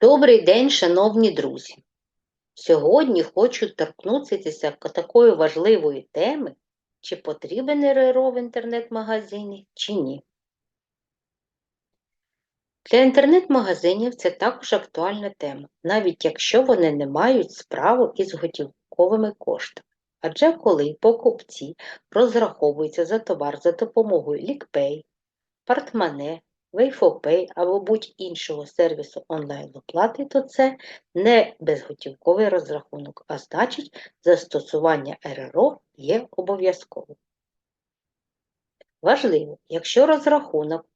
Добрий день, шановні друзі! Сьогодні хочу торкнутися такої важливої теми, чи потрібен РРО в інтернет-магазині, чи ні. Для інтернет-магазинів це також актуальна тема, навіть якщо вони не мають справу із готівковими коштами. Адже коли покупці розраховуються за товар за допомогою LickPay, Partmane, Wayfopay або будь-іншого сервісу онлайн-оплати, то це не безготівковий розрахунок, а значить, застосування РРО є обов'язковим. Важливо, якщо розрахунок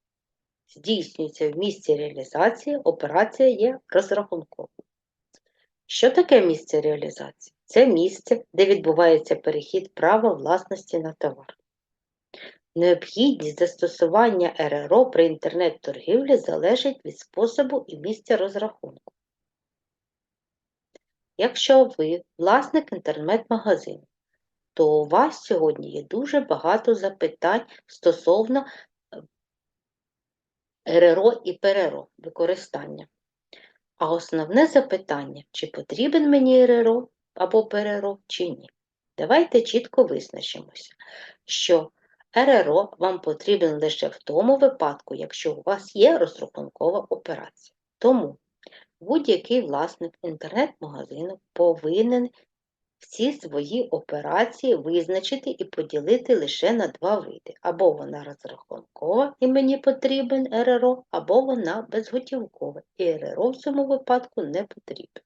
здійснюється в місці реалізації, операція є розрахунковою. Що таке місце реалізації? Це місце, де відбувається перехід права власності на товар. Необхідність застосування РРО при інтернет-торгівлі залежить від способу і місця розрахунку. Якщо ви власник інтернет-магазину, то у вас сьогодні є дуже багато запитань стосовно е, РРО і ПРРО використання. А основне запитання, чи потрібен мені РРО або ПРРО, чи ні. Давайте чітко визначимося, що РРО вам потрібен лише в тому випадку, якщо у вас є розрахункова операція. Тому будь-який власник інтернет-магазину повинен всі свої операції визначити і поділити лише на два види. Або вона розрахункова і мені потрібен РРО, або вона безготівкова, і РРО в цьому випадку не потрібен.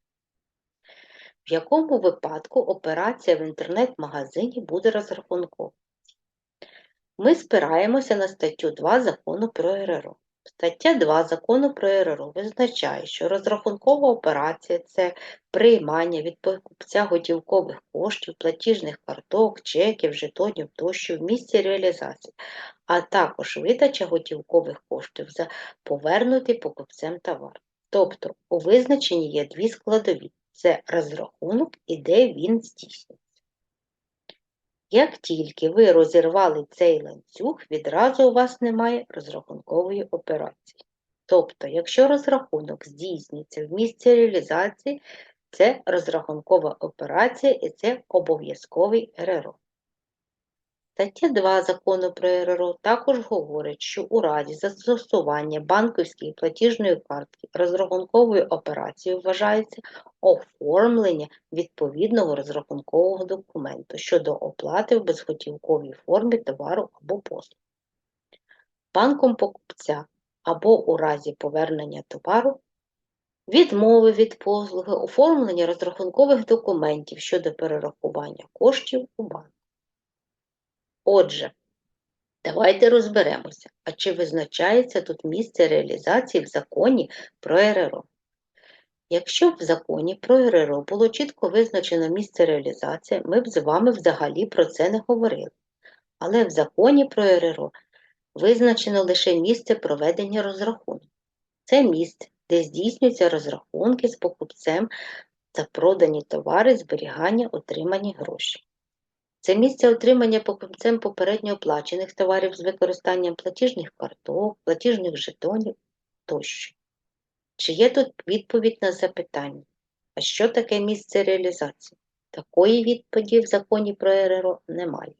В якому випадку операція в інтернет-магазині буде розрахункова? Ми спираємося на статтю 2 закону про РРО. Стаття 2 закону про РРО визначає, що розрахункова операція це приймання від покупця готівкових коштів, платіжних карток, чеків, жетонів тощо в місці реалізації, а також видача готівкових коштів за повернутий покупцем товар. Тобто у визначенні є дві складові це розрахунок і де він здійснюється. Як тільки ви розірвали цей ланцюг, відразу у вас немає розрахункової операції. Тобто, якщо розрахунок здійснюється в місці реалізації, це розрахункова операція і це обов'язковий РРО. Стаття 2 закону про РРО також говорить, що у разі застосування банківської платіжної картки розрахунковою операцією вважається оформлення відповідного розрахункового документу щодо оплати в безготівковій формі товару або послуг. Банком покупця або у разі повернення товару, відмови від послуги, оформлення розрахункових документів щодо перерахування коштів у банк. Отже, давайте розберемося, а чи визначається тут місце реалізації в законі про РРО. Якщо б в законі про РРО було чітко визначено місце реалізації, ми б з вами взагалі про це не говорили. Але в законі про РРО визначено лише місце проведення розрахунку. Це місце, де здійснюються розрахунки з покупцем за продані товари, зберігання, отримані гроші. Це місце отримання покупцем попередньо оплачених товарів з використанням платіжних карток, платіжних жетонів тощо. Чи є тут відповідь на запитання? А що таке місце реалізації? Такої відповіді в законі про РРО немає.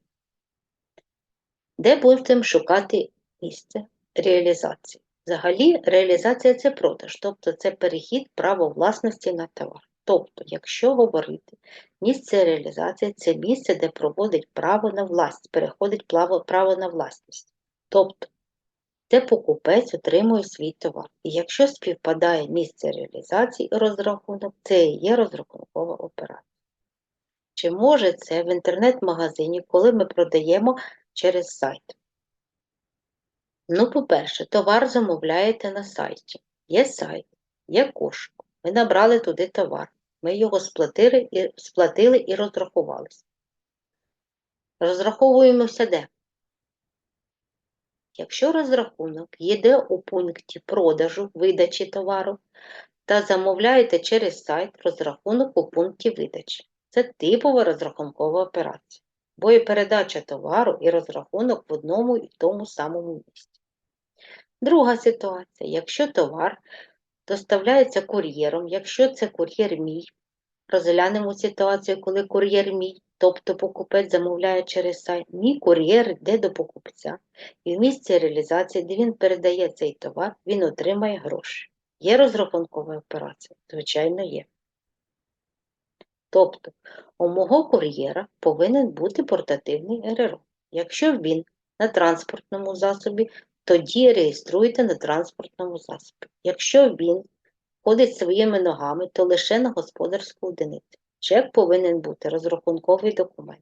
Де будемо шукати місце реалізації? Взагалі, реалізація це продаж, тобто це перехід права власності на товар. Тобто, якщо говорити, місце реалізації це місце, де проводить право на власність, переходить право на власність. Тобто, де покупець отримує свій товар. І якщо співпадає місце реалізації і розрахунок, це і є розрахункова операція. Чи може це в інтернет-магазині, коли ми продаємо через сайт? Ну, по-перше, товар замовляєте на сайті. Є сайт, є кошик. Ви набрали туди товар. Ми його сплатили і сплатили і розрахувалися. Розраховуємося де? Якщо розрахунок йде у пункті продажу видачі товару та замовляєте через сайт розрахунок у пункті видачі. Це типова розрахункова операція, бо і передача товару і розрахунок в одному і тому самому місці. Друга ситуація, якщо товар доставляється кур'єром. Якщо це кур'єр мій, розглянемо ситуацію, коли кур'єр мій, тобто покупець замовляє через сайт, мій кур'єр йде до покупця, і в місці реалізації, де він передає цей товар, він отримає гроші. Є розрахункова операція? Звичайно, є. Тобто, у мого кур'єра повинен бути портативний РРО. Якщо він на транспортному засобі, тоді реєструйте на транспортному засобі. Якщо він ходить своїми ногами, то лише на господарську одиницю. Чек повинен бути розрахунковий документ.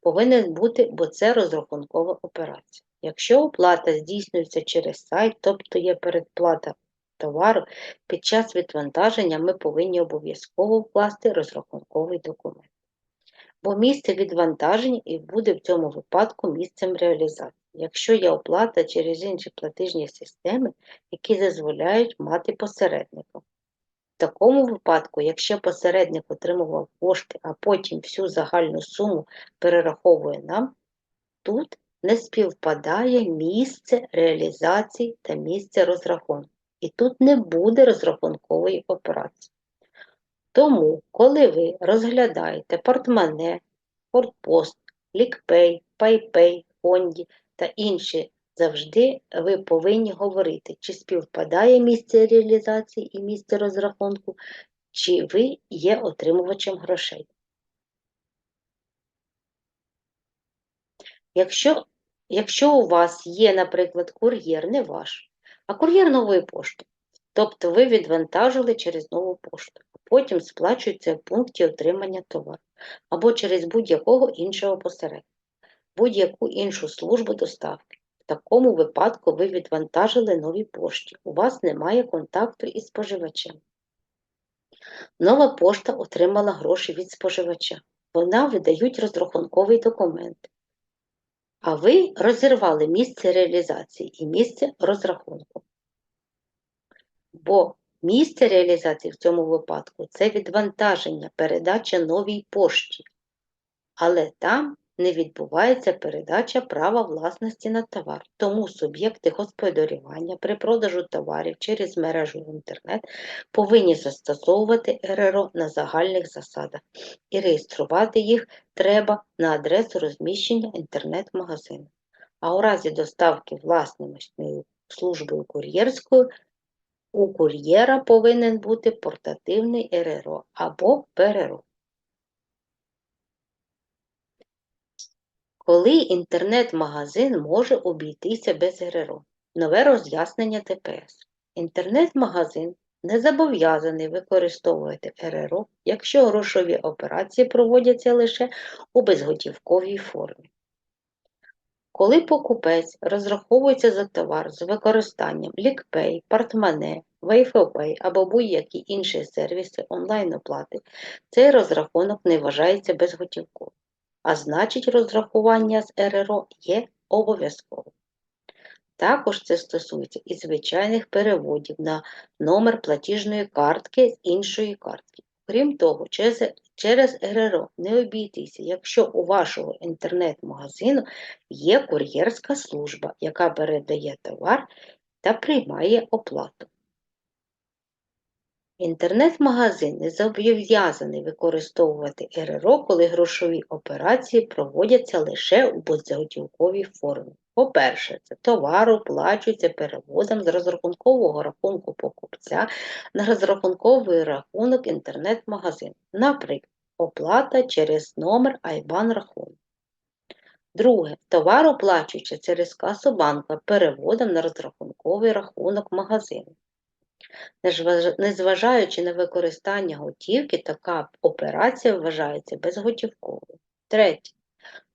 Повинен бути, бо це розрахункова операція. Якщо оплата здійснюється через сайт, тобто є передплата товару, під час відвантаження ми повинні обов'язково вкласти розрахунковий документ. Бо місце відвантаження і буде в цьому випадку місцем реалізації, якщо є оплата через інші платежні системи, які дозволяють мати посередника. В такому випадку, якщо посередник отримував кошти, а потім всю загальну суму перераховує нам, тут не співпадає місце реалізації та місце розрахунку. І тут не буде розрахункової операції. Тому, коли ви розглядаєте портмоне, портпост, лікпей, пайпей, фонді та інші, завжди ви повинні говорити, чи співпадає місце реалізації і місце розрахунку, чи ви є отримувачем грошей. Якщо, якщо у вас є, наприклад, кур'єр, не ваш, а кур'єр нової пошти, тобто ви відвантажили через нову пошту, а потім сплачується в пункті отримання товару або через будь-якого іншого посередника, будь-яку іншу службу доставки. В такому випадку ви відвантажили нові пошті, у вас немає контакту із споживачем. Нова пошта отримала гроші від споживача. Вона видають розрахунковий документ. А ви розірвали місце реалізації і місце розрахунку. Бо місце реалізації в цьому випадку це відвантаження, передача новій пошті. Але там не відбувається передача права власності на товар. Тому суб'єкти господарювання при продажу товарів через мережу інтернет повинні застосовувати РРО на загальних засадах і реєструвати їх треба на адресу розміщення інтернет-магазину. А у разі доставки власною службою кур'єрською у кур'єра повинен бути портативний РРО або ПРРО. Коли інтернет-магазин може обійтися без РРО? Нове роз'яснення ТПС. Інтернет-магазин не зобов'язаний використовувати РРО, якщо грошові операції проводяться лише у безготівковій формі. Коли покупець розраховується за товар з використанням LickPay, Partmane, WayFoPay або будь-які інші сервіси онлайн-оплати, цей розрахунок не вважається безготівковим а значить розрахування з РРО є обов'язковим. Також це стосується і звичайних переводів на номер платіжної картки з іншої картки. Крім того, через, РРО не обійтися, якщо у вашого інтернет-магазину є кур'єрська служба, яка передає товар та приймає оплату. Інтернет-магазин не зобов'язаний використовувати РРО, коли грошові операції проводяться лише у безготівковій формі. По-перше, це товар оплачується переводом з розрахункового рахунку покупця на розрахунковий рахунок інтернет-магазину, наприклад, оплата через номер IBAN рахунку. Друге, товар оплачується через касу банка переводом на розрахунковий рахунок магазину. Незважаючи на використання готівки, така операція вважається безготівковою. Третє.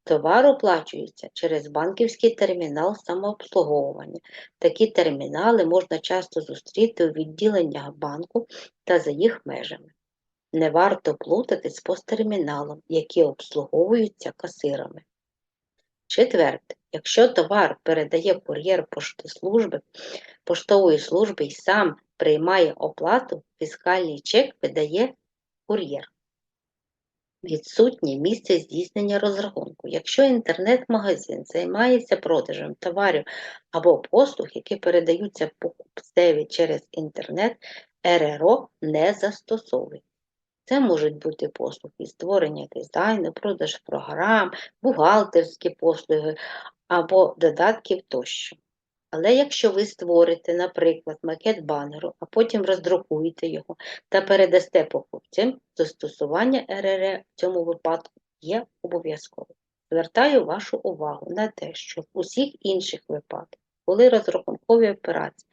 Товар оплачується через банківський термінал самообслуговування. Такі термінали можна часто зустріти у відділеннях банку та за їх межами. Не варто плутати з посттерміналом, які обслуговуються касирами. Четверте, якщо товар передає кур'єр поштослужби, поштової служби і сам приймає оплату, фіскальний чек видає кур'єр. Відсутнє місце здійснення розрахунку. Якщо інтернет-магазин займається продажем товарів або послуг, які передаються покупцеві через інтернет, РРО не застосовується. Це можуть бути послуги створення дизайну, продаж програм, бухгалтерські послуги або додатків тощо. Але якщо ви створите, наприклад, макет банеру, а потім роздрукуєте його та передасте покупцям, застосування РР в цьому випадку є обов'язковим. Звертаю вашу увагу на те, що в усіх інших випадках, коли розрахункові операції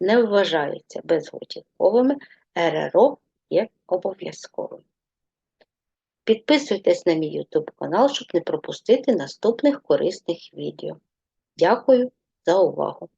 не вважаються безготівковими, РРО є обов'язковим. Підписуйтесь на мій YouTube канал, щоб не пропустити наступних корисних відео. Дякую за увагу!